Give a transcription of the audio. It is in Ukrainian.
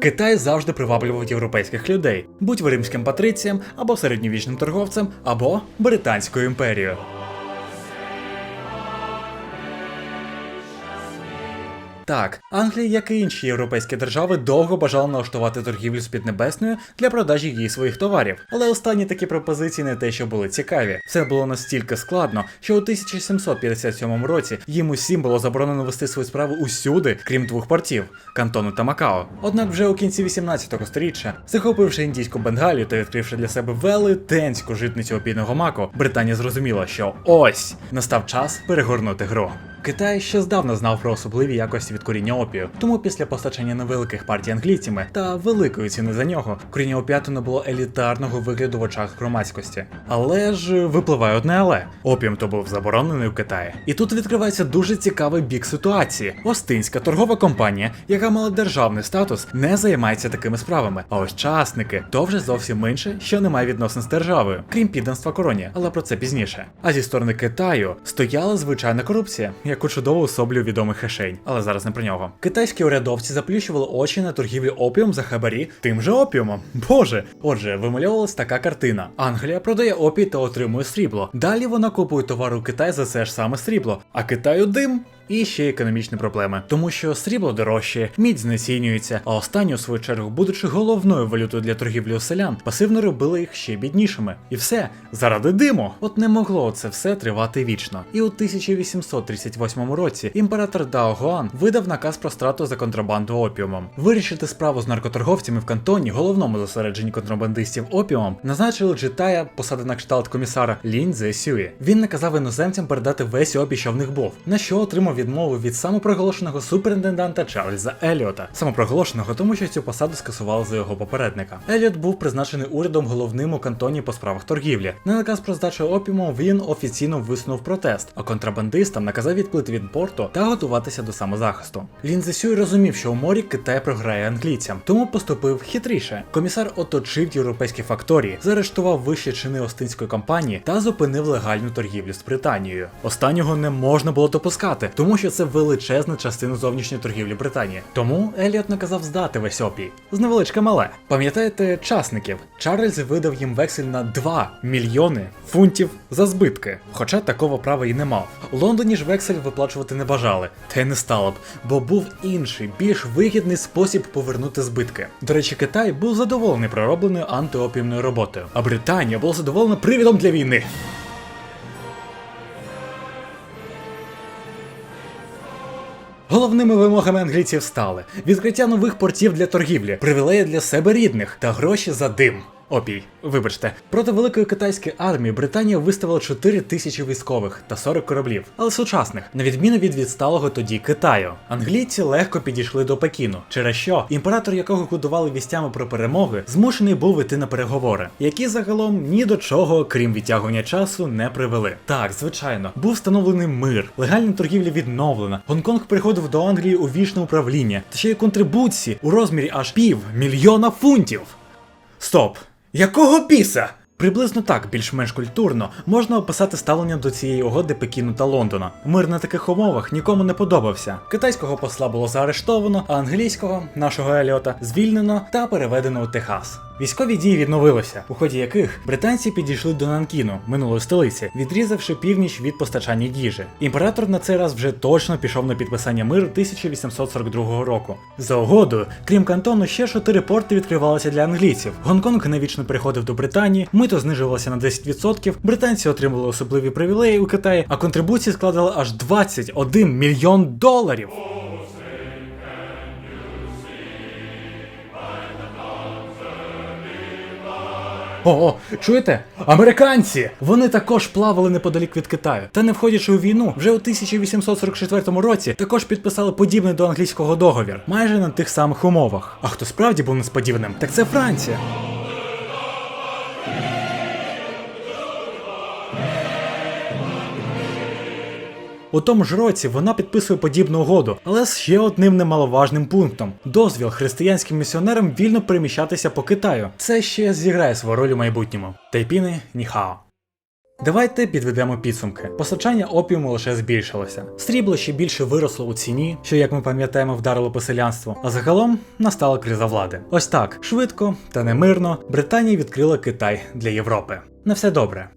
Китай завжди приваблював європейських людей, будь ви римським патрицієм, або середньовічним торговцем, або Британською імперією. Так, Англія, як і інші європейські держави, довго бажала налаштувати торгівлю з Піднебесною для продажі їй своїх товарів. Але останні такі пропозиції не те, що були цікаві. Все було настільки складно, що у 1757 році їм усім було заборонено вести свою справу усюди, крім двох портів Кантону та Макао. Однак вже у кінці 18 століття, захопивши індійську Бенгалію та відкривши для себе велетенську житницю опійного маку, Британія зрозуміла, що ось настав час перегорнути гру. Китай ще здавна знав про особливі якості від коріння опію, тому після постачання невеликих партій англійцями та великої ціни за нього, коріння опіату не було елітарного вигляду в очах громадськості. Але ж випливає одне але опіум то був заборонений у Китаї. І тут відкривається дуже цікавий бік ситуації. Остинська торгова компанія, яка мала державний статус, не займається такими справами. А ось частники то вже зовсім інше, що не має відносин з державою, крім підданства короні, але про це пізніше. А зі сторони Китаю стояла звичайна корупція яку чудово особлює відомий хешень, але зараз не про нього. Китайські урядовці заплющували очі на торгівлю опіум за хабарі тим же опіумом. Боже, отже, вимальовувалась така картина: Англія продає опій та отримує срібло. Далі вона купує товар у Китай за це ж саме срібло, а Китаю дим. І ще економічні проблеми, тому що срібло дорожче, мідь знецінюється, а останні, у свою чергу, будучи головною валютою для торгівлі у селян, пасивно робили їх ще біднішими. І все заради диму. От не могло це все тривати вічно. І у 1838 році імператор Дао Гуан видав наказ про страту за контрабанду опіумом. Вирішити справу з наркоторговцями в кантоні, головному зосередженні контрабандистів опіумом, назначили Джитая, посади на кшталт комісара Лінь Зе Сюї. Він наказав іноземцям передати весь опій, що в них був, на що отримав відмову від самопроголошеного суперінтенданта Чарльза Еліота. Самопроголошеного, тому що цю посаду скасували за його попередника. Еліот був призначений урядом головним у кантоні по справах торгівлі. На наказ про здачу опіуму він офіційно висунув протест, а контрабандистам наказав відплити від порту та готуватися до самозахисту. Лін Зесюй розумів, що у морі Китай програє англійцям, тому поступив хитріше. Комісар оточив європейські факторії, заарештував вищі чини Остинської компанії та зупинив легальну торгівлю з Британією. Останнього не можна було допускати, тому що це величезна частина зовнішньої торгівлі Британії. Тому Еліот наказав здати весь опій з невеличке мале. Пам'ятаєте часників? Чарльз видав їм вексель на 2 мільйони фунтів за збитки. Хоча такого права і не мав. У Лондоні ж вексель виплачувати не бажали, та й не стало б, бо був інший, більш вигідний спосіб повернути збитки. До речі, Китай був задоволений проробленою антиопіумною роботою, а Британія була задоволена привідом для війни. Головними вимогами англійців стали відкриття нових портів для торгівлі, привілеї для себе рідних та гроші за дим. Опій, вибачте, проти великої китайської армії Британія виставила 4 тисячі військових та 40 кораблів, але сучасних, на відміну від відсталого тоді Китаю. Англійці легко підійшли до Пекіну, через що імператор, якого годували вістями про перемоги, змушений був іти на переговори, які загалом ні до чого, крім відтягування часу, не привели. Так, звичайно, був встановлений мир, легальна торгівля відновлена. Гонконг приходив до Англії у вічне управління, та ще й контрибуції у розмірі аж пів мільйона фунтів. Стоп! Якого біса? Приблизно так, більш-менш культурно, можна описати ставлення до цієї угоди Пекіну та Лондона. Мир на таких умовах нікому не подобався. Китайського посла було заарештовано, а англійського, нашого Еліота, звільнено та переведено у Техас. Військові дії відновилися, у ході яких британці підійшли до Нанкіну, минулої столиці, відрізавши північ від постачання їжі. Імператор на цей раз вже точно пішов на підписання миру 1842 року. За угодою, крім кантону, ще чотири порти відкривалися для англійців. Гонконг навічно переходив до Британії, мито знижувалося на 10%, британці отримали особливі привілеї у Китаї, а контрибуції складали аж 21 мільйон доларів. О, чуєте? Американці! Вони також плавали неподалік від Китаю. Та не входячи у війну, вже у 1844 році також підписали подібний до англійського договір, майже на тих самих умовах. А хто справді був несподіваним, так це Франція. У тому ж році вона підписує подібну угоду, але з ще одним немаловажним пунктом: дозвіл християнським місіонерам вільно переміщатися по Китаю. Це ще зіграє свою роль у майбутньому. Тайпіни Ніхао. Давайте підведемо підсумки. Постачання опіуму лише збільшилося. Срібло ще більше виросло у ціні, що, як ми пам'ятаємо, вдарило по селянству. А загалом настала криза влади. Ось так швидко та немирно Британія відкрила Китай для Європи. На все добре.